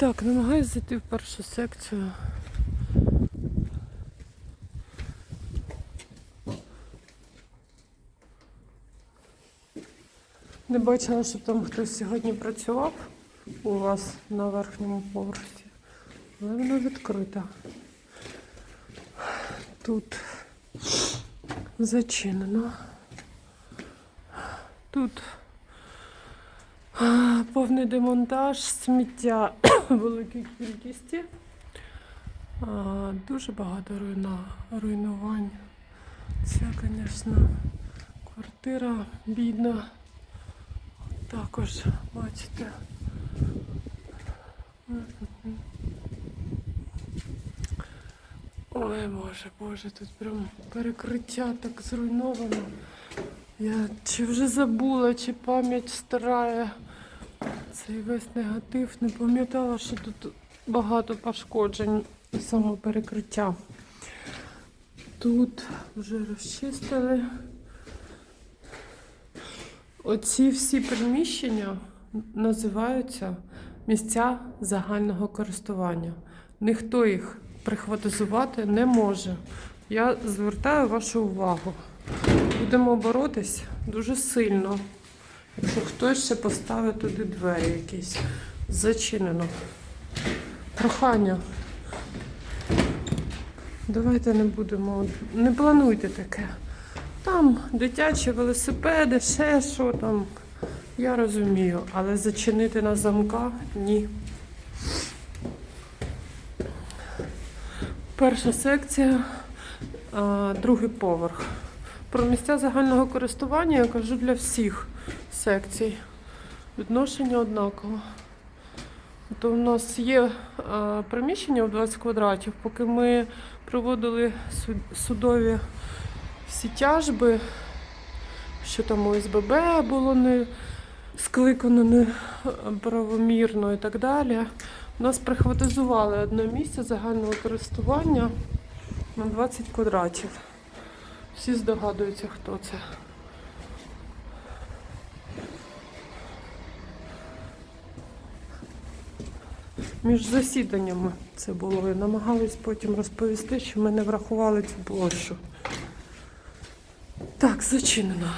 Так, намагаюсь зайти в першу секцію. Не бачила, щоб там хтось сьогодні працював у вас на верхньому поверсі. Але вона відкрита. Тут зачинено. Тут повний демонтаж, сміття великій кількості. А, дуже багато руйна, руйнувань. Це, звісно, квартира бідна. Також бачите. Ой, Боже, Боже, тут прям перекриття так зруйновано. Я чи вже забула, чи пам'ять старає цей весь негатив. Не пам'ятала, що тут багато пошкоджень саме перекриття. Тут вже розчистили. Оці всі приміщення називаються місця загального користування. Ніхто їх прихватизувати не може. Я звертаю вашу увагу. Будемо боротись дуже сильно. Якщо хтось ще поставить туди двері якісь. Зачинено. Прохання. Давайте не будемо. Не плануйте таке. Там дитячі велосипеди, ще що там. Я розумію, але зачинити на замка ні. Перша секція, другий поверх. Про місця загального користування я кажу для всіх секцій. Відношення однаково. То в нас є а, приміщення в 20 квадратів, поки ми проводили суд- судові всі тяжби, що там ОСББ було не скликано неправомірно і так далі. Нас прихватизували одне місце загального користування на 20 квадратів. Всі здогадуються, хто це. Між засіданнями це було. І намагались потім розповісти, що ми не врахували цю площу. Так, зачинено.